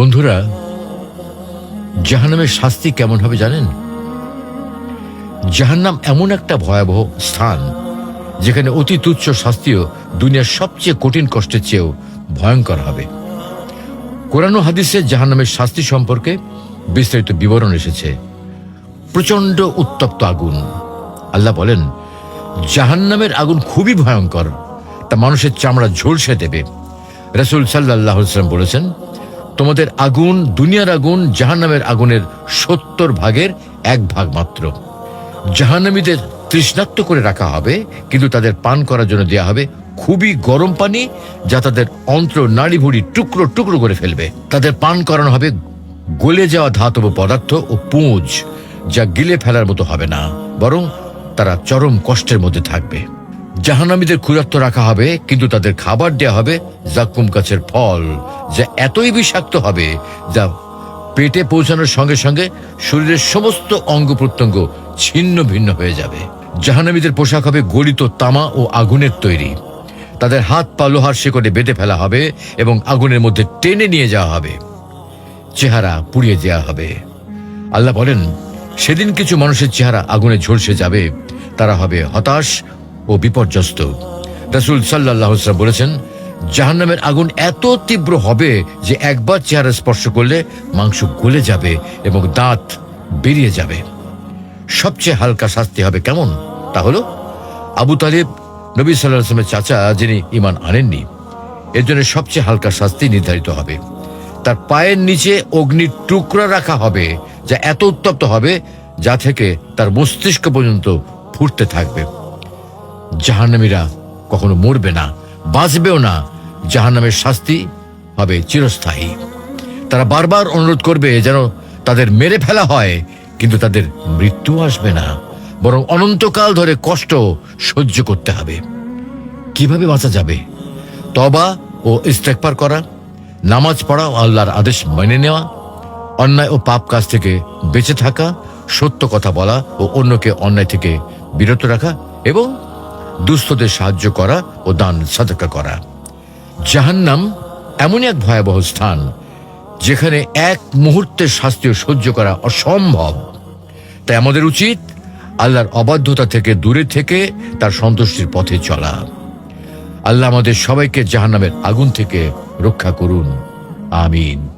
বন্ধুরা, জাহান্নামের শাস্তি কেমন হবে জানেন? জাহান্নাম এমন একটা ভয়াবহ স্থান যেখানে অতি তুচ্ছ শাস্তিও দুনিয়ার সবচেয়ে কঠিন কষ্টের চেয়েও ভয়ঙ্কর হবে। কোরআন হাদিসে জাহান্নামের শাস্তি সম্পর্কে বিস্তারিত বিবরণ এসেছে। প্রচণ্ড উত্তপ্ত আগুন। আল্লাহ বলেন, জাহান্নামের আগুন খুবই ভয়ঙ্কর, তা মানুষের চামড়া ঝলসে দেবে। রসুল সাল্লাহ বলেছেন তোমাদের আগুন, দুনিয়ার আগুন, জাহান্নামের আগুনের সত্তর ভাগের এক ভাগ মাত্র। জাহান্নামীদের তৃষ্ণাক্ত করে রাখা হবে, কিন্তু তাদের পান করার জন্য দেয়া হবে খুবই গরম পানি, যা তাদের অন্ত্র নাড়ি ভুড়ি টুকরো টুকরো করে ফেলবে। তাদের পান করানো হবে গলে যাওয়া ধাতব পদার্থ ও পুঁজ, যা গিলে ফেলার মতো হবে না, বরং তারা চরম কষ্টের মধ্যে থাকবে। জাহানামীদের ক্ষুধার্ত রাখা হবে, কিন্তু তাদের খাবার দেয়া হবে জাকুম গাছের ফল। যা এতই বিষাক্ত হবে যা পেটে পৌঁছানোর সঙ্গে সঙ্গে শরীরের সমস্ত অঙ্গ প্রত্যঙ্গ ছিন্ন ভিন্ন হয়ে যাবে। জাহানামীদের পোশাক হবে গলিত তামা ও আগুনের তৈরি। তাদের হাত পা লোহার শেকড়ে বেঁধে ফেলা হবে এবং আগুনের মধ্যে টেনে নিয়ে যাওয়া হবে। চেহারা পুড়িয়ে দেওয়া হবে। আল্লাহ বলেন, সেদিন কিছু মানুষের চেহারা আগুনে ঝলসে যাবে। তারা হবে হতাশ ও বিপর্যস্ত। রাসুল সাল্লাহ বলেছেন জাহান্নামের আগুন এত তীব্র হবে যে একবার চেহারা স্পর্শ করলে মাংস গলে যাবে এবং দাঁত বেরিয়ে যাবে। সবচেয়ে হালকা শাস্তি হবে কেমন? তা হলো, আবু তালিব, নবী সাল্লাহ চাচা, যিনি ইমান আনেননি, এর জন্য সবচেয়ে হালকা শাস্তি নির্ধারিত হবে। তার পায়ের নিচে অগ্নির টুকরা রাখা হবে, যা এত উত্তপ্ত হবে, যা থেকে তার মস্তিষ্ক পর্যন্ত ফুটতে থাকবে। জাহান্নামীরা কখনো মরবে না। বাঁচবেও না, জাহান্নামের শাস্তি হবে চিরস্থায়ী। তারা বারবার অনুরোধ করবে যেন তাদের মেরে ফেলা হয়, কিন্তু তাদের মৃত্যু আসবে না। বরং অনন্তকাল ধরে কষ্ট সহ্য করতে হবে। কীভাবে বাঁচা যাবে? তবা ও ইস্তেকবার করা, নামাজ পড়া ও আল্লাহর আদেশ মেনে নেওয়া, অন্যায় ও পাপ কাজ থেকে বেঁচে থাকা, সত্য কথা বলা ও অন্যকে অন্যায় থেকে বিরত রাখা এবং দুস্থদের সাহায্য করা ও দান সাদকা করা। জাহান্নাম এমনই এক ভয়াবহ স্থান, যেখানে এক মুহূর্তের শাস্তিও সহ্য করা অসম্ভব। তাই আমাদের উচিত আল্লাহর অবাধ্যতা থেকে দূরে থেকে তার সন্তুষ্টির পথে চলা। আল্লাহ আমাদের সবাইকে জাহান্নামের আগুন থেকে রক্ষা করুন। আমিন।